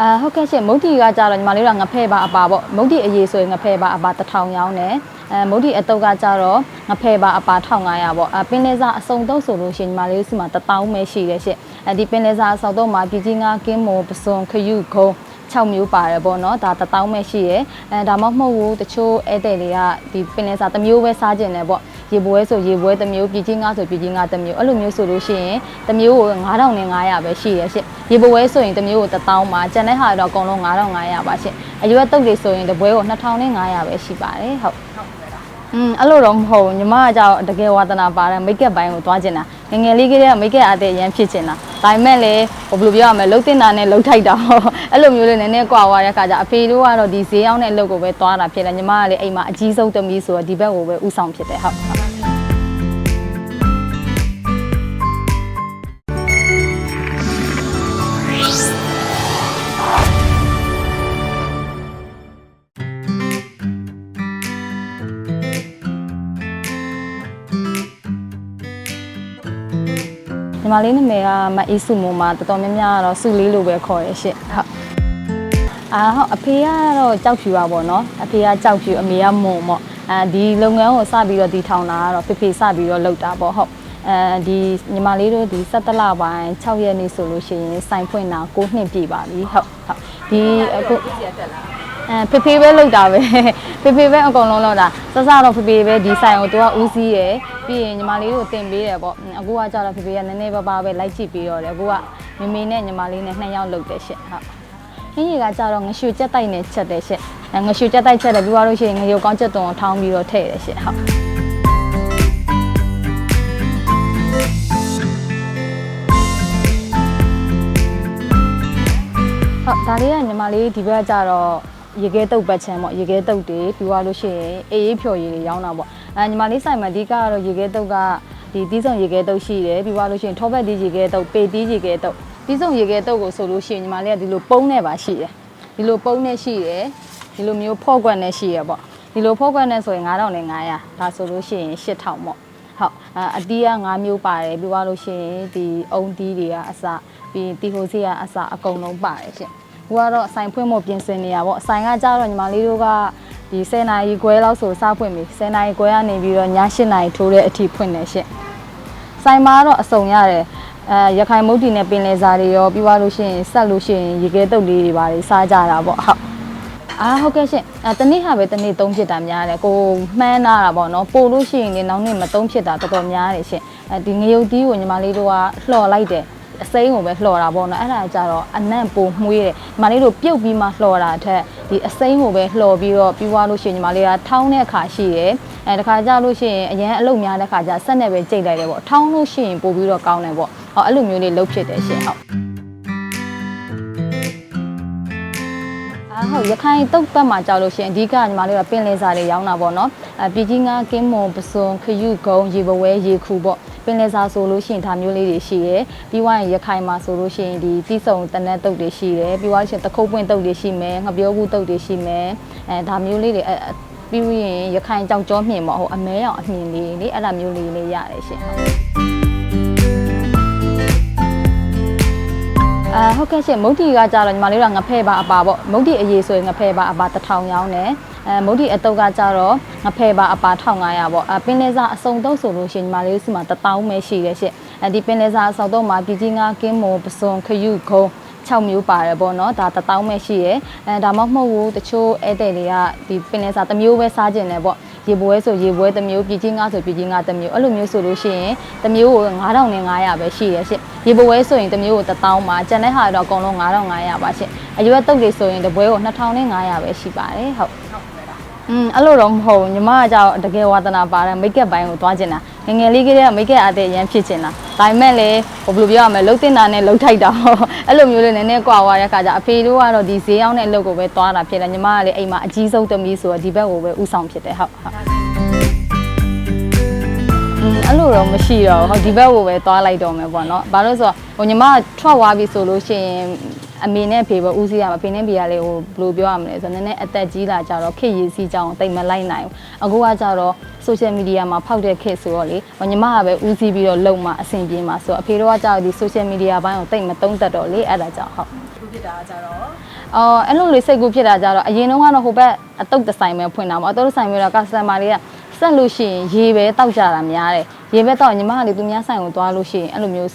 အာဟုတ်ကဲ့ရှင်မုတ်တီကကြတော့ညီမလေးတို့ကငဖဲပါအပါပေါ့မုတ်တီအရေးဆိုရင်ငဖဲပါအပါ1000ရောင်းတယ်အဲမုတ်တီအတုပ်ကကြတော့ငဖဲပါအပါ1500ပေါ့အပင်းလဲစားအစုံတော့ဆိုလို့ရှင်ညီမလေးတို့စီမှာ1000ပဲရှိတယ်ရှင်အဲဒီပင်းလဲစားအစုံတော့မှာပြည်ကြီးငါကင်းမိုပစွန်ခယူခုံ6မျိုးပါတယ်ပေါ့နော်ဒါ1000ပဲရှိရယ်အဲဒါမှမဟုတ်ဘူးတချို့ဧည့်သည်တွေကဒီပင်းလဲစားတစ်မျိုးပဲစားကျင်တယ်ပေါ့ ရေပွဲဆိုရေပွဲတစ်မျိုးပြည်ကြီးငါဆိုပြည်ကြီးငါတစ်မျိုးအဲ့လိုမျိုးဆိုလို့ရှိရင်တစ်မျိုးကို9500ပဲရှိရရှင့်ရေပွဲဆိုရင်တစ်မျိုးကို1000ပါကျန်တဲ့ဟာတော့အကုန်လုံး9500ပါရှင့်အရွက်တုပ်တွေဆိုရင်တစ်ပွဲကို2500ပဲရှိပါတယ်ဟုတ်อืมအဲ့လိုတော့မဟုတ်ဘူးညီမကကြောက်တကယ်ဝါသနာပါတဲ့မိတ်ကပ်ပိုင်းကိုသွားကျင်တာငယ်ငယ်လေးကတည်းကမိတ်ကပ်အားတဲ့အရင်ဖြစ်ကျင်တာဒါပေမဲ့လည်းဟိုဘယ်လိုပြောရမလဲလှုပ်တင်တာနဲ့လှုပ်ထိုက်တာဟောအဲ့လိုမျိုးလေးနည်းနည်းကွာသွားတဲ့ခါကျအဖေတို့ကတော့ဒီဈေးအောင်တဲ့အလုပ်ကိုပဲသွားတာဖြစ်တယ်ညီမကလည်းအိမ်မှာအကြီးဆုံးသမီးဆိုတော့ဒီဘက်ကိုပဲဥဆောင်ဖြစ်တယ်ဟုတ် ညီမလေးနာမည်ကမအေးစုမိုးမှာတော်တော်များများကတော့စုလေးလိုပဲခေါ်ရရှင့်ဟုတ်အာဟုတ်အဖေကတော့ကြောက်ဖြူပါပေါ့နော်အဖေကကြောက်ဖြူအမေကမုံပေါ့အဲဒီလုပ်ငန်းကိုစပြီးတော့တည်ထောင်တာကတော့ဖေဖေစပြီးတော့လုပ်တာပေါ့ဟုတ်အဲဒီညီမလေးတို့ဒီ17လပိုင်း6ရက်နေ့ဆိုလို့ရှိရင်စိုင်ဖွင့်တာ9နှစ်ပြည့်ပါပြီဟုတ်ဟုတ်ဒီအခု အဲဖေဖေပဲလောက်တာပဲဖေဖေပဲအကုန်လုံးလောက်တာစစတော့ဖေဖေပဲဒီဆိုင်ကိုသူကဦးစီးရယ်ပြီးရင်ညီမလေးတို့တင်ပေးတယ်ပေါ့အခုကကြတော့ဖေဖေကနည်းနည်းပါးပါးပဲလိုက်ကြည့်ပြီးတော့တယ်အခုကမမေနဲ့ညီမလေးနဲ့နှစ်ယောက်လောက်တယ်ရှင့်ဟုတ်ခင်းကြီးကကြတော့ငရွှေကြက်တိုက်နဲ့ချက်တယ်ရှင့်အဲငရွှေကြက်တိုက်ချက်တယ်ပြီးသွားလို့ရှိရင်ငရုတ်ကောင်းချက်သွန်ကိုထောင်းပြီးတော့ထည့်တယ်ရှင့်ဟုတ်ဟုတ်ဒါလေးကညီမလေးဒီဘက်ကြတော့ ရေခဲတုပ်ပတ်ချမ်းပေါ့ရေခဲတုပ်တွေပြီးသွားလို့ရှိရင်အေးအေးဖြော်ရည်တွေရောင်းတာပေါ့အဲညီမလေးဆိုင်မှာအဓိကကတော့ရေခဲတုပ်ကဒီတီးဆုံရေခဲတုပ်ရှိတယ်ပြီးသွားလို့ရှိရင်ထောပတ်တီးရေခဲတုပ်ပေတီးရေခဲတုပ်တီးဆုံရေခဲတုပ်ကိုဆိုလို့ရှိရင်ညီမလေးကဒီလိုပုံးနဲ့ပါရှိတယ်ဒီလိုပုံးနဲ့ရှိတယ်ဒီလိုမျိုးဖော့ကွက်နဲ့ရှိရပေါ့ဒီလိုဖော့ကွက်နဲ့ဆိုရင်9500ဒါဆိုလို့ရှိရင်8000ပေါ့ဟုတ်အအတီးက5မျိုးပါတယ်ပြီးသွားလို့ရှိရင်ဒီအုံတီးတွေကအစပြီးတီဟိုစီကအစအကုန်လုံးပါတယ်ရှင် ဟိုကတော့အဆိုင်ဖွင့်ဖို့ပြင်ဆင်နေရပေါ့အဆိုင်ကကြတော့ညီမလေးတို့ကဒီ10နာရီခွဲလောက်ဆိုစားဖွင့်ပြီ10နာရီခွဲကနေပြီးတော့ည8နာရီထိုးတဲ့အထိဖွင့်နေရှင်ဆိုင်မှာတော့အစုံရတယ်အဲရခိုင်မုတ်တီနဲ့ပင်လယ်စာတွေရောပြီးသွားလို့ရှိရင်ဆက်လို့ရှိရင်ရေခဲတုပ်လေးတွေပါတယ်စားကြတာပေါ့ဟုတ်အာဟုတ်ကဲ့ရှင်အဲတနေ့ဟာပဲတနေ့သုံးဖြစ်တာများတယ်ကိုမှန်းနာတာပေါ့နော်ပို့လို့ရှိရင်လည်းနောက်နေ့မသုံးဖြစ်တာတော်တော်များတယ်ရှင်အဲဒီငရုတ်တီးကိုညီမလေးတို့ကလှော်လိုက်တယ် အစိမ်းကိုပဲလှော်တာပေါ့နော်အဲ့ဒါကြတော့အနံ့ပိုမှုေးတယ်ညီမလေးတို့ပြုတ်ပြီးမှလှော်တာအထက်ဒီအစိမ်းကိုပဲလှော်ပြီးတော့ပြီးသွားလို့ရှိရင်ညီမလေးကထောင်းတဲ့အခါရှိတယ်အဲတခါကြလို့ရှိရင်အရန်အလုပ်များတဲ့ခါကျဆက်နဲ့ပဲကြိတ်လိုက်တယ်ပေါ့ထောင်းလို့ရှိရင်ပို့ပြီးတော့ကောင်းတယ်ပေါ့ဟောအဲ့လိုမျိုးလေးလုပ်ဖြစ်တယ်ရှင်ဟုတ်အာဟုတ်ရခိုင်တုတ်ပတ်မှာကြောက်လို့ရှိရင်အဓိကညီမလေးကပင်လယ်စာတွေရောင်းတာပေါ့နော်အပြည်ကြီးငါကင်းမွန်ပစွန်ခရုကုံရေဘဝဲရေခူပေါ့ ပင်လယ်စာဆိုလို့ရှိရင်ဒါမျိုးလေးတွေရှိတယ်ပြီးွားရင်ရခိုင်မှာဆိုလို့ရှိရင်ဒီတိစုံတနက်တုတ်တွေရှိတယ်ပြီးွားရှင်တခုတ်ပွင့်တုတ်တွေရှိမယ်ငပြောဘူးတုတ်တွေရှိမယ်အဲဒါမျိုးလေးတွေအဲပြီးရင်ရခိုင်ကြောက်ကြောမြင့်ပေါ့ဟိုအမဲရောင်အမြင့်လေးလေအဲ့ဒါမျိုးလေးလေးရတယ်ရှင် အာဟုတ်ကဲ့ရှင်မုတ်တီကကြတော့ညီမလေးတို့ကငဖဲပါအပါပေါ့မုတ်တီအရေးဆိုရင်ငဖဲပါအပါ1000ရောင်းတယ်အဲမုတ်တီအတုပ်ကကြတော့ငဖဲပါအပါ1500ပေါ့အပင်းလဲစားအစုံတော့ဆိုလို့ရှင်ညီမလေးတို့စီမှာ1000ပဲရှိတယ်ရှင်အဲဒီပင်းလဲစားအစုံတော့မှာပြည်ကြီးငါကင်းမိုပစွန်ခယူခုံ6မျိုးပါတယ်ပေါ့နော်ဒါ1000ပဲရှိရယ်အဲဒါမှမဟုတ်ဘူးတချို့ဧည့်သည်တွေကဒီပင်လယ်စာတစ်မျိုးပဲစားကျင်တယ်ပေါ့ ရေပွဲဆိုရေပွဲတစ်မျိုးပြည်ကြီးငါဆိုပြည်ကြီးငါတစ်မျိုးအဲ့လိုမျိုးဆိုလို့ရှိရင်တစ်မျိုးကို9500ပဲရှိရယ်ရှင့်ရေပွဲဆိုရင်တစ်မျိုးကို1000ပါကျန်တဲ့ဟာတော့အကုန်လုံး9500ပါရှင့်အရွက်တုပ်တွေဆိုရင်တစ်ပွဲကို2500ပဲရှိပါတယ်ဟုတ်อืมအဲ့လိုတော့မဟုတ်ဘူးညီမကကြောက်တကယ်ဝါသနာပါတဲ့မိတ်ကပ်ပိုင်းကိုသွားကျင်တာငယ်ငယ်လေးကတည်းကမိတ်ကပ်အားတဲ့အရင်ဖြစ်ကျင်တာ ဒါပေမဲ့လည်းဟိုဘယ်လိုပြောရမလဲလှုပ်တင်တာနဲ့လှုပ်ထိုက်တာဟောအဲ့လိုမျိုးလေးနည်းနည်းကွာသွားတဲ့ခါကျအဖေတို့ကတော့ဒီဈေးအောင်တဲ့အလုပ်ကိုပဲသွားတာဖြစ်တယ်ညီမကလည်းအိမ်မှာအကြီးဆုံးသမီးဆိုတော့ဒီဘက်ကိုပဲဥဆောင်ဖြစ်တယ်ဟုတ်ဟုတ်อืมအဲ့လိုတော့မရှိတော့ဘူးဟောဒီဘက်ကိုပဲသွားလိုက်တော့မယ်ပေါ့နော်။ဘာလို့လဲဆိုတော့ဟိုညီမထွက်သွားပြီဆိုလို့ရှိရင် အမေနဲ့ဖေပဲဦးစီးရမှာဖေနဲ့ဖေကလည်းဟိုဘယ်လိုပြောရမလဲဆိုတော့နည်းနည်းအသက်ကြီးလာကြတော့ခေတ်ရည်စီးကြောင်းတိတ်မလိုက်နိုင်ဘူးအခုကကြတော့ social media မှာဖောက်တဲ့ခေတ်ဆိုတော့လေဟိုညီမကပဲဦးစီးပြီးတော့လုံမှာအဆင်ပြေမှာဆိုတော့အဖေတို့ကကြတော့ဒီ social media ဘိုင်းကိုတိတ်မသုံးတတ်တော့လေအဲ့ဒါကြောင့်ဟုတ်ခုဖြစ်တာကကြတော့အော်အဲ့လိုလေးစိတ်ကူးဖြစ်တာကြတော့အရင်တုန်းကတော့ဟိုဘက်အတုတ်တစ်ဆိုင်ပဲဖွင့်တာပေါ့အတုတ်တစ်ဆိုင်မျိုးတော့ customer တွေကဆက်လို့ရှိရင်ရေပဲတောက်ကြတာများတယ်ရေပဲတောက်ရင်ညီမကလေသူများဆိုင်ကိုသွားလို့ရှိရင်အဲ့လိုမျိုး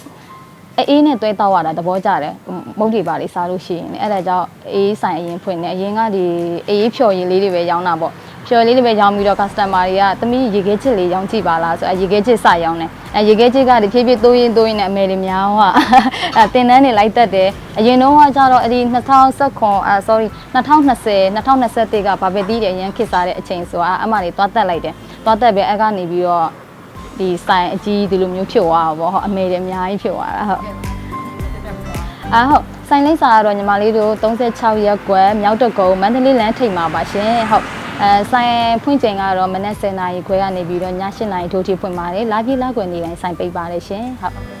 အေးအေးနဲ့တွဲတောက်ရတာသဘောကျတယ်မုတ်တွေပါလေးစားလို့ရှိရင်အဲ့ဒါကြောင့်အေးဆိုင်အရင်ဖွင့်တယ်အရင်ကဒီအေးဖြော်ရည်လေးတွေပဲရောင်းတာပေါ့ဖြော်လေးတွေပဲရောင်းပြီးတော့ customer တွေကသမီးရေခဲချစ်လေးရောင်းကြည့်ပါလားဆိုအဲရေခဲချစ်စရောင်းတယ်အဲရေခဲချစ်ကဒီဖြည်းဖြည်းတိုးရင်တိုးရင်နဲ့အမေတွေများဟောအဲတင်တန်းတွေလိုက်တက်တယ်အရင်တော့ကကြတော့အဲ့ဒီ2019အာ sorry 2020 2021ကဘာပဲတီးတယ်အရင်ခစ်စားတဲ့အချိန်ဆိုတာအမတွေသွားတက်လိုက်တယ်သွားတက်ပဲအဲ့ကနေပြီးတော့ ဒီဆိုင်အကြီးဒီလိုမျိုးဖြစ်သွားတာပေါ့ဟောအမေတွေအများကြီးဖြစ်သွားတာဟုတ်အာဟုတ်ဆိုင်လိပ်စာကတော့ညီမလေးတို့36ရက်ကွယ်မြောက်တကုံမန္တလေးလမ်းထိပ်မှာပါရှင်ဟုတ်အဲဆိုင်ဖွင့်ချိန်ကတော့မနက်10:00နာရီခွဲကနေပြီးတော့ည7:00နာရီထိုးထိဖွင့်ပါတယ်လာပြေးလာကွယ်နေတိုင်းဆိုင်ပိတ်ပါတယ်ရှင်ဟုတ်